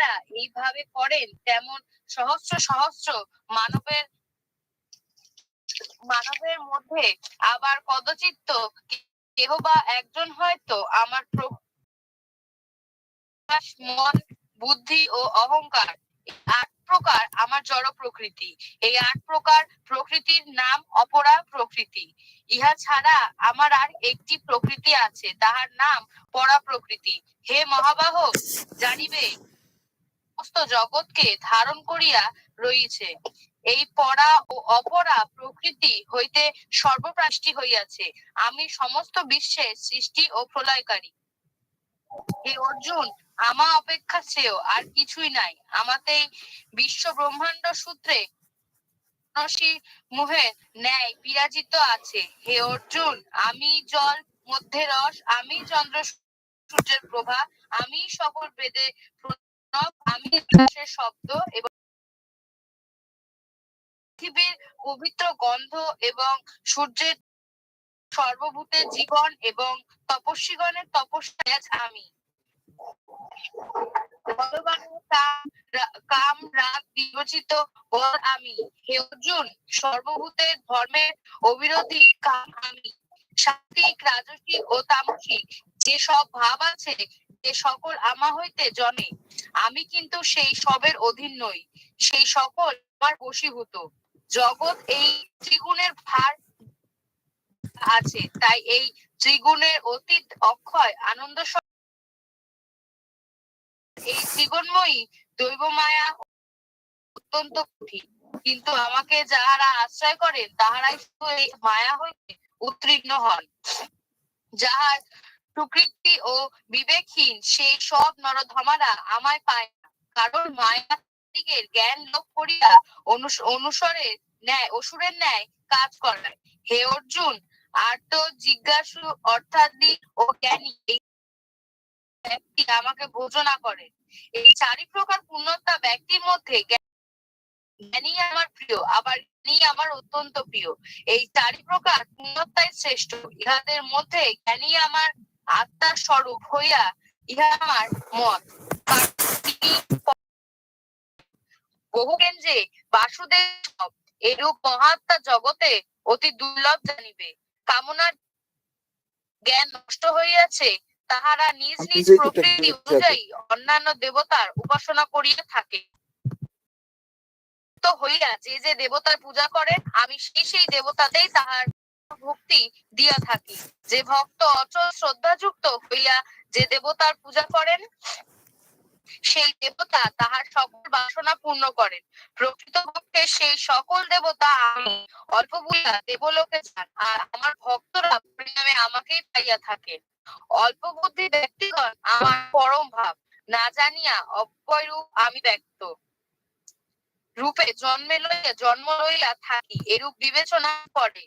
যাহারা এইভাবে করেন, তেমন সহস্র সহস্র মানবের মানবের মধ্যে আবার কদচিত্ত কেহ বা একজন হয়তো আমার মন, বুদ্ধি ও অহংকার আট প্রকার আমার জড় প্রকৃতি, এই আট প্রকার প্রকৃতির নাম অপরা প্রকৃতি। ইহা ছাড়া আমার আর একটি প্রকৃতি আছে, তাহার নাম পরা প্রকৃতি হে মহাবাহ জানিবে সমস্ত জগৎকে ধারণ করিয়া রইছে। এই পরা ও অপরা প্রকৃতি হইতে সর্বপ্রাষ্টি হইয়াছে। আমি সমস্ত বিশ্বের সৃষ্টি ও প্রলয়কারী। হে অর্জুন, আমা অপেক্ষা শ্রেয়, আর কিছুই নাই। আমাতেই বিশ্ব ব্রহ্মাণ্ড সূত্রে মুহে ন্যায় বিরাজিত আছে। হে অর্জুন, আমি জল, মধ্যে রস, আমি চন্দ্র, সূর্যের প্রভা, আমি সকল বেদে আমি আকাশের শব্দ এবং পৃথিবীর পবিত্র গন্ধ এবং সূর্যের সর্বভূতের জীবন এবং তপস্বীগণের তপস্যা আমি। কাম কাম রাগ বিবেচিত বল আমি। হে অর্জুন, সর্বভূতের ধর্মের অবিরোধী কাম আমি। সাত্বিক, রাজসিক ও তামসিক যে সব ভাব আছে যে সকল আমা হইতে জন্মে আমি কিন্তু সেই সবের অধীন নই, সেই সকল আমার বশীভূত। জগৎ এই ত্রিগুণের ভার আছে, তাই এই ত্রিগুণের অতীত অক্ষয় আনন্দ এই ত্রিগুণময়ী দৈব মায়া অত্যন্ত কঠিন। কিন্তু আমাকে যাহারা আশ্রয় করেন, তাহারাই এই মায়া হইতে উত্তীর্ণ হন। যাহার সুকৃতি ও বিবেকহীন সেই সব নরধমারা আমায় পায় না। কারণ মায়া জ্ঞান লোক করিয়া অনুস- অনুসরের ন্যায়, অসুরের ন্যায় কাজ করায়। হে অর্জুন আর্ত জিজ্ঞাসু অর্থাৎ ও জ্ঞানী ব্যক্তি আমাকে ভোজনা করে। এই চারি প্রকার পূর্ণতা ব্যক্তির মধ্যে জ্ঞা- জ্ঞানী আমার প্রিয়, আবার আমার অত্যন্ত প্রিয়। এই চারি প্রকার পূর্ণতাই শ্রেষ্ঠ, ইহাদের মধ্যে জ্ঞানী আমার আত্মার স্বরূপ হইয়া ইহা আমার মত। বহু কেন্দ্রে বাসুদেব এরূপ মহাত্মা জগতে অতি দুর্লভ জানিবে। কামনার জ্ঞান নষ্ট হইয়াছে তাহারা নিজ নিজ প্রকৃতি অনুযায়ী অন্যান্য দেবতার উপাসনা করিয়া থাকে। তো হইয়া যে যে দেবতার পূজা করেন আমি সেই সেই দেবতাতেই তাহার ভক্তি দিয়া থাকি। যে ভক্ত অচল শ্রদ্ধাযুক্ত হইয়া যে দেবতার পূজা করেন, সেই দেবতা তাহার সকল বাসনা পূর্ণ করেন। প্রকৃতপক্ষে সেই সকল দেবতা আমি। অল্প বুঝা দেবলোকে যান আর আমার ভক্তরা পরিণামে আমাকেই পাইয়া থাকে। অল্প বুদ্ধি ব্যক্তিগণ আমার পরম ভাব। না জানিয়া অব্যয়রূপ আমি ব্যক্ত। রূপে জন্মে লইয়া জন্ম লইয়া থাকি, এরূপ বিবেচনা করে।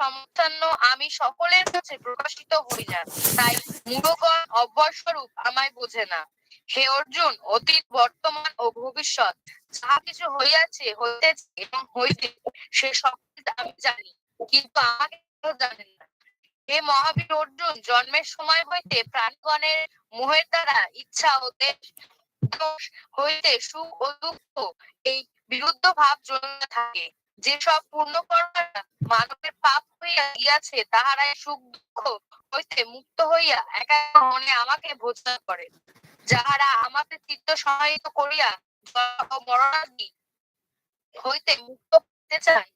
সমস্তান্ন আমি সকলের কাছে প্রকাশিত হইলাম। তাই মূঢ়গণ অব্যয়স্বরূপ আমায় বোঝে না। হে অর্জুন, অতীত, বর্তমান ও ভবিষ্যৎ, যাহা কিছু হইয়াছে, হইতেছে এবং হইতে সে সকল আমি জানি, কিন্তু আমাকে কেউ জানেন না। হে মহাবীর অর্জুন, জন্মের সময় হইতে প্রাণগণের মোহের দ্বারা ইচ্ছা ও হইতে সুখ ও দুঃখ এই বিরুদ্ধ ভাব জন্মে থাকে। যেসব পূর্ণ কর্মরা মানবের পাপ হইয়া গিয়াছে, তাহারাই সুখ দুঃখ হইতে মুক্ত হইয়া একা মনে আমাকে ভোজনা করে। যাহারা আমাকে চিত্ত সহায়িত করিয়া মরণাদি হইতে মুক্ত হইতে চায়,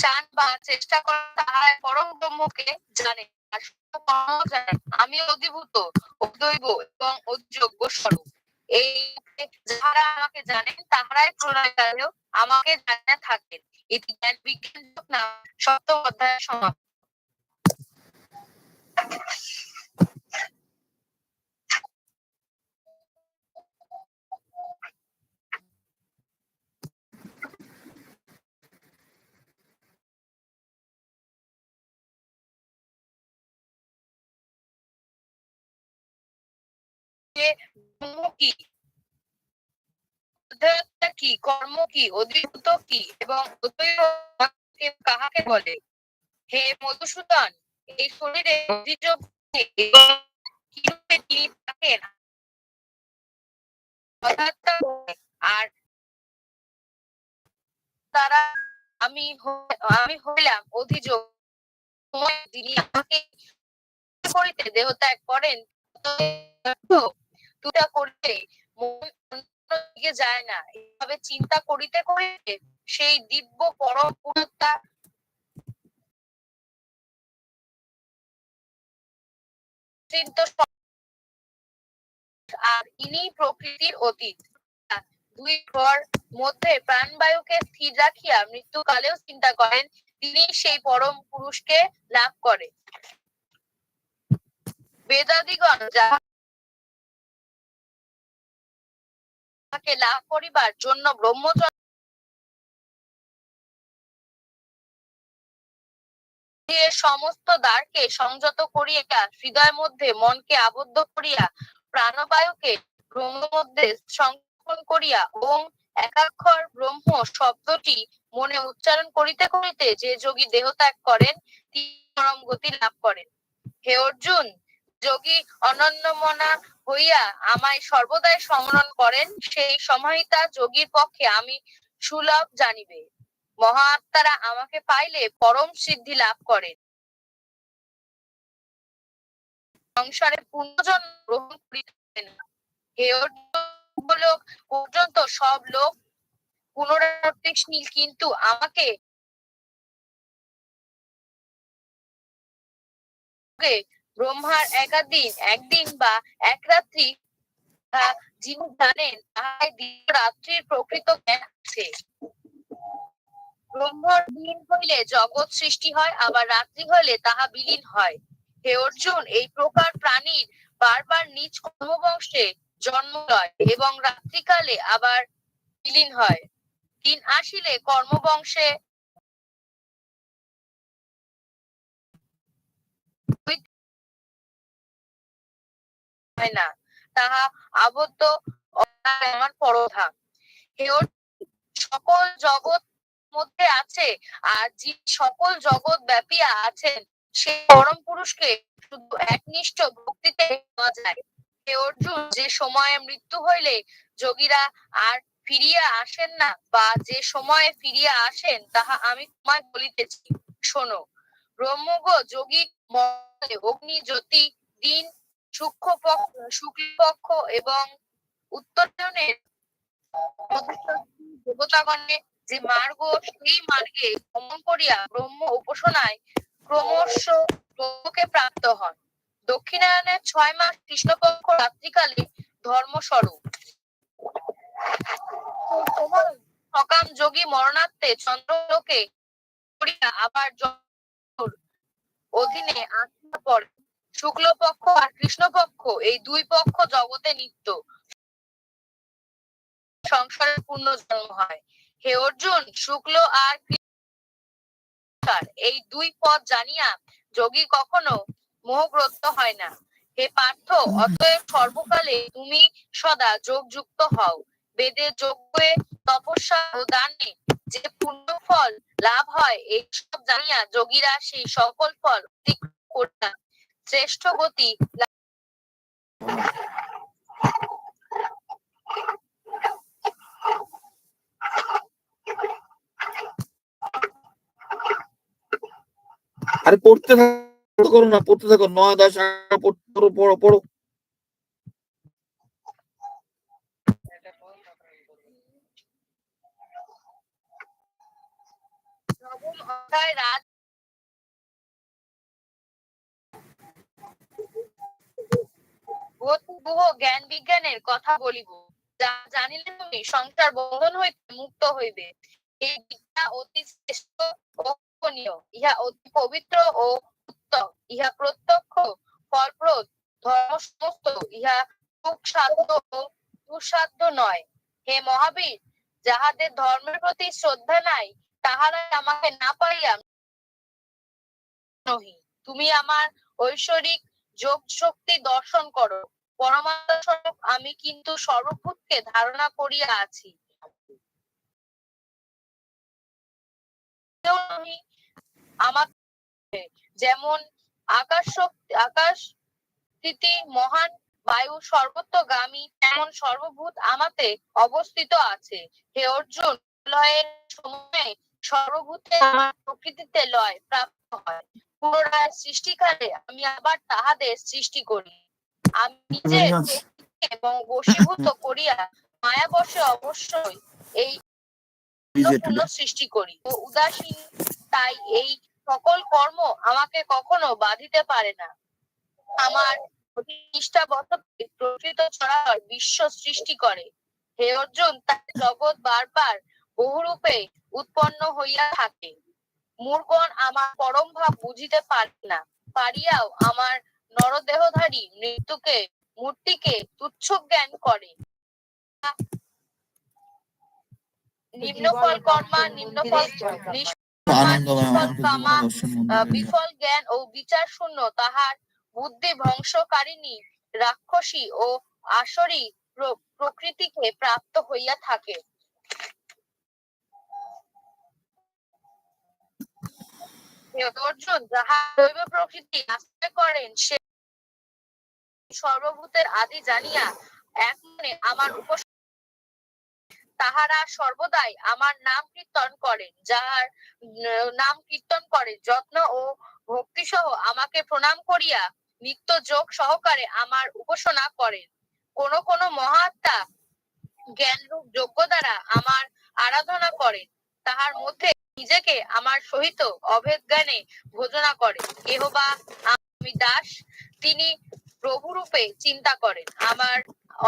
চান বা চেষ্টা করে তাহারা পরম ব্রহ্মকে জানে। আর শুদ্ধ কর্ম জানে। আমি অধিভূত অদৈব এবং অযোগ্য স্বরূপ এই যাহারা আমাকে জানেন, তাহারাই প্রলয়কালেও আমাকে জানা থাকেন। এটি জ্ঞান বিজ্ঞান সপ্তম অধ্যায় সমাপ্ত। কর্ম কি? কি? কর্ম কি? অধিভূত কি? এবং কাহাকে বলে? হে মধুসূদন, এই শরীরে। আর তারা আমি আমি হইলাম সময় যিনি আমাকে করিতে দেহ ত্যাগ করেন তুতা করতে মন অন্যদিকে যায় না। এইভাবে চিন্তা করিতে করিতে সেই দিব্য পরম পুরতা আর ইনি প্রকৃতির অতীত। দুই ঘর মধ্যে প্রাণবায়ুকে স্থির রাখিয়া মৃত্যুকালেও চিন্তা করেন তিনি সেই পরম পুরুষকে লাভ করে। বেদাদিগণ যাহাকে লাভ করিবার জন্য ব্রহ্মচর্য সমস্ত দ্বারকে সংযত করিয়া হৃদয়ের মধ্যে মনকে আবদ্ধ করিয়া প্রাণবায়ুকে ব্রহ্ম মধ্যে সংরক্ষণ করিয়া ওম একাক্ষর ব্রহ্ম শব্দটি মনে উচ্চারণ করিতে করিতে যে যোগী দেহ ত্যাগ করেন, তিনি পরম গতি লাভ করেন। হে অর্জুন, যোগী অনন্য মনা হইয়া আমায় সর্বদাই স্মরণ করেন, সেই সমাহিতা যোগীর পক্ষে আমি সুলভ জানিবে। মহা আত্মারা আমাকে পাইলে পরম সিদ্ধি লাভ করেন। সংসারে পুণ্যজন গ্রহণ করিতে না। হে লোক পর্যন্ত সব লোক পুনরাবৃত্তিশীল, কিন্তু আমাকে ব্রহ্মার একাদিন, একদিন বা এক রাত্রি যিনি জানেন, তাহাই দিন রাত্রির প্রকৃত জ্ঞান আছে। ব্রহ্মর দিন হইলে জগৎ সৃষ্টি হয়, আবার রাত্রি হইলে তাহা বিলীন হয়। হে অর্জুন, এই প্রকার প্রাণীর বারবার নিজ কর্মবংশে জন্ম লয় এবং রাত্রিকালে আবার বিলীন হয়। দিন আসিলে কর্মবংশে হয় না। তাহা আবদ্ধ আমার পরধাম সকল জগৎ মধ্যে আছে, আর যে সকল জগৎ ব্যাপিয়া আছেন সেই পরম পুরুষকে শুধু একনিষ্ঠ ভক্তিতে পাওয়া যায়। হে অর্জুন, যে সময়ে মৃত্যু হইলে যোগীরা আর ফিরিয়া আসেন না, বা যে সময়ে ফিরিয়া আসেন, তাহা আমি তোমায় বলিতেছি। শোনো, ব্রহ্মগ, যোগী অগ্নি জ্যোতি দিন সূক্ষ্ম পক্ষ শুক্লপক্ষ এবং উত্তরায়ণের দেবতাগণে যে মার্গ, সেই মার্গে ভ্রমণ করিয়া ব্রহ্ম উপাসনায় ক্রমশ ব্রহ্মকে প্রাপ্ত হন। দক্ষিণায়নের ছয় মাস কৃষ্ণপক্ষ রাত্রিকালে ধর্মস্বরূপ। সকাম যোগী মরণার্থে চন্দ্রলোকে আবার অধীনে আসিয়া পড়ে শুক্লপক্ষ আর কৃষ্ণপক্ষ, এই দুই পক্ষ জগতে নিত্য। সংসারের পূর্ণ জন্ম হয়। হে অর্জুন, শুক্ল আর এই দুই পদ জানিয়া যোগী কখনো মোহগ্রস্ত হয় না। হে পার্থ, অতএব সর্বকালে তুমি সদা যোগ যুক্ত হও। বেদের যজ্ঞে, তপস্যা ও দানে যে পূর্ণ ফল লাভ হয় এইসব জানিয়া যোগীরা সেই সকল ফল অতিক্রম করিয়া শ্রেষ্ঠ গতি আরে পড়তে থাকো করো না পড়তে থাকো নয় দশ পড়ো পড়ো পড়ো। নবম অধ্যায় রাজ জ্ঞান বিজ্ঞানের কথা বলিব। যা জানিলে তুমি সংসার বন্ধন হইতে মুক্ত হইবে। এই বিদ্যা অতি শ্রেষ্ঠ ইহা অতি পবিত্র ও উত্তম। ইহা প্রত্যক্ষ, ফলপ্রদ ধর্ম সমস্ত ইহা ও দুঃসাধ্য নয়। হে মহাবীর, যাহাদের ধর্মের প্রতি শ্রদ্ধা নাই তাহারাই আমাকে না পাইয়া নহি। তুমি আমার ঐশ্বরিক যোগ শক্তি দর্শন করো। পরমাত্মা স্বরূপ আমি কিন্তু সর্বভূতকে ধারণা করিয়া আছি। নহি, যেমন আকাশ শক্তি আকাশ স্থিতি মহান বায়ু সর্বত্রগামী তেমন সর্বভূত আমাতে অবস্থিত আছে। হে অর্জুন লয়ের সময়ে সর্বভূতে আমার প্রকৃতিতে লয় প্রাপ্ত হয়। পুনরায় সৃষ্টিকালে আমি আবার তাহাদের সৃষ্টি করি। আমি নিজে এবং বশীভূত করিয়া মায়াবশে অবশ্যই এই সৃষ্টি করি। ও উদাসীন তাই এই সকল কর্ম আমাকে কখনো বাধিতে পারে না। আমার নিষ্ঠাবদ্ধতায় প্রকৃত চরাচর বিশ্ব সৃষ্টি করে। হে অর্জুন তার জগৎ বারবার বহুরূপে উৎপন্ন হইয়া থাকে। মূর্গণ আমার পরম ভাব বুঝিতে পারে না। পারিয়াও আমার নরদেহধারী মৃত্যুকে মূর্তিকে তুচ্ছ জ্ঞান করে। নিম্ন ফল কর্মা নিম্ন ফল আনন্দময় কামা, দর্শন আহ, মন্দিরে বিফল জ্ঞান ও বিচার শূন্য তাহার বুদ্ধি ধ্বংসকারিণী রাক্ষসী ও আসরি প্র- প্রকৃতিকে প্রাপ্ত হইয়া থাকে। অর্জুন, যাহা দৈব প্রকৃতি আশ্রয় করেন, সে সর্বভূতের আদি জানিয়া এক মনে আমার উপস তাহারা সর্বদাই আমার নাম কীর্তন করেন, যাহার নাম কীর্তন করে, যত্ন ও ভক্তি সহ আমাকে প্রণাম করিয়া নিত্য যোগ সহকারে আমার উপাসনা করেন। কোন কোন মহাত্মা জ্ঞানরূপ যোগ্য দ্বারা আমার আরাধনা করেন, তাহার মধ্যে নিজেকে আমার সহিত অভেদ জ্ঞানে ভোজনা করে। কেহ বা আমি দাস, তিনি প্রভু রূপে চিন্তা করেন। আমার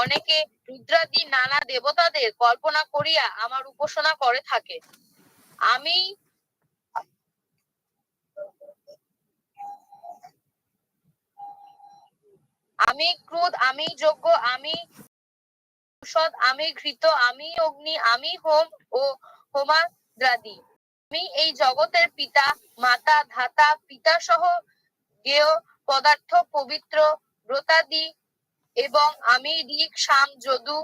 অনেকে রুদ্রাদি নানা দেবতাদের কল্পনা করিয়া আমার উপাসনা করে থাকে আমি আমি ক্রোধ, আমি যোগ্য আমি আমি ঘৃত, আমি অগ্নি, আমি হোম ও হোমাদ্রাদি। আমি এই জগতের পিতা, মাতা, ধাতা পিতা সহ জ্ঞেয় পদার্থ, পবিত্র, ব্রতাদি এবং আমি ঋক সাম যদু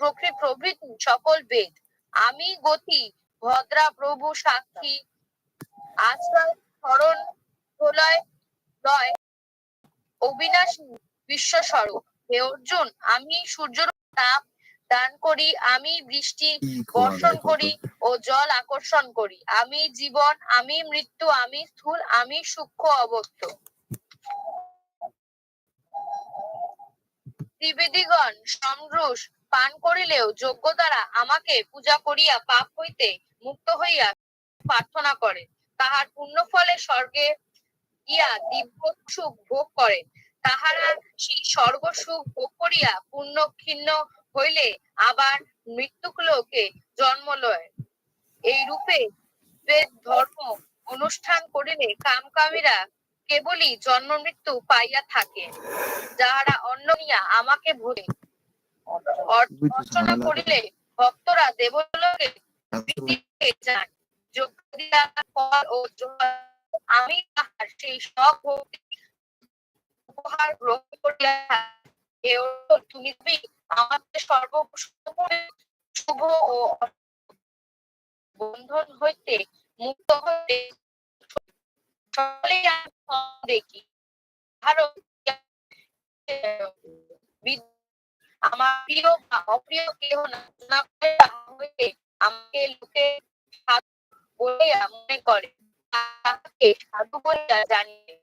প্রকৃতি প্রভৃতি সকল বেদ। আমি গতি, ভদ্রা, প্রভু, সাক্ষী, আশ্রয়, স্মরণ, প্রলয়, লয়, অবিনাশী বিশ্বস্বরূপ হে অর্জুন, আমি সূর্যর তাপ দান করি আমি বৃষ্টি বর্ষণ করি ও জল আকর্ষণ করি। আমি জীবন আমি মৃত্যু আমি স্থূল আমি সূক্ষ্ম অবক্ত ত্রিবেদীগণ সমরুষ পান করিলেও যোগ্য দ্বারা আমাকে পূজা করিয়া পাপ হইতে মুক্ত হইয়া প্রার্থনা করে। তাহার পুণ্য ফলে স্বর্গে ইয়া দিব্য সুখ ভোগ করেন তাহারা সেই স্বর্গ সুখ ভোগ করিয়া পুণ্য ক্ষীণ হইলে আবার মৃত্যুলোকে জন্ম লয়। এই রূপে বেদ ধর্ম অনুষ্ঠান করিলে কামকামীরা কেবলই জন্ম মৃত্যু পাইয়া থাকে, যাহারা অন্ন নিয়া আমাকে ভোলে অর্চনা করিলে ভক্তরা দেবলোকে আমি তাহার সেই সব উপহার গ্রহণ করিয়া। তুমি তুমি আমাদের সর্ব শুভ ও বন্ধন হইতে মুক্ত সকলেই দেখি। আমার প্রিয় বা অপ্রিয় কেহ না হইতে আমাকে লোকে সাধু বলিয়া মনে করে। তাহাকে সাধু বলিয়া জানিবে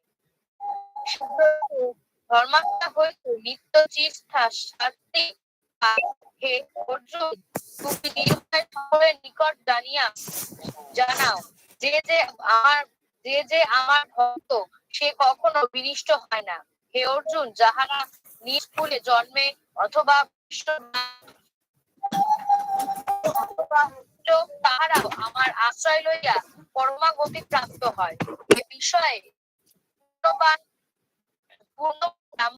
ধর্মাত্মা হইতে নিত্য চিষ্ঠা হে অর্জুন। তুমি নিরুপায় সকলের নিকট জানিয়া জানাও, যে যে আমার, যে যে আমার ভক্ত, সে কখনো বিনিষ্ট হয় না। হে অর্জুন, যাহারা নিষ্কুলে জন্মে অথবা তাহারাও আমার আশ্রয় লইয়া পরমাগতি প্রাপ্ত হয়। এ বিষয়ে vuông góc tám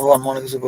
ভগবান মনে কিছু করে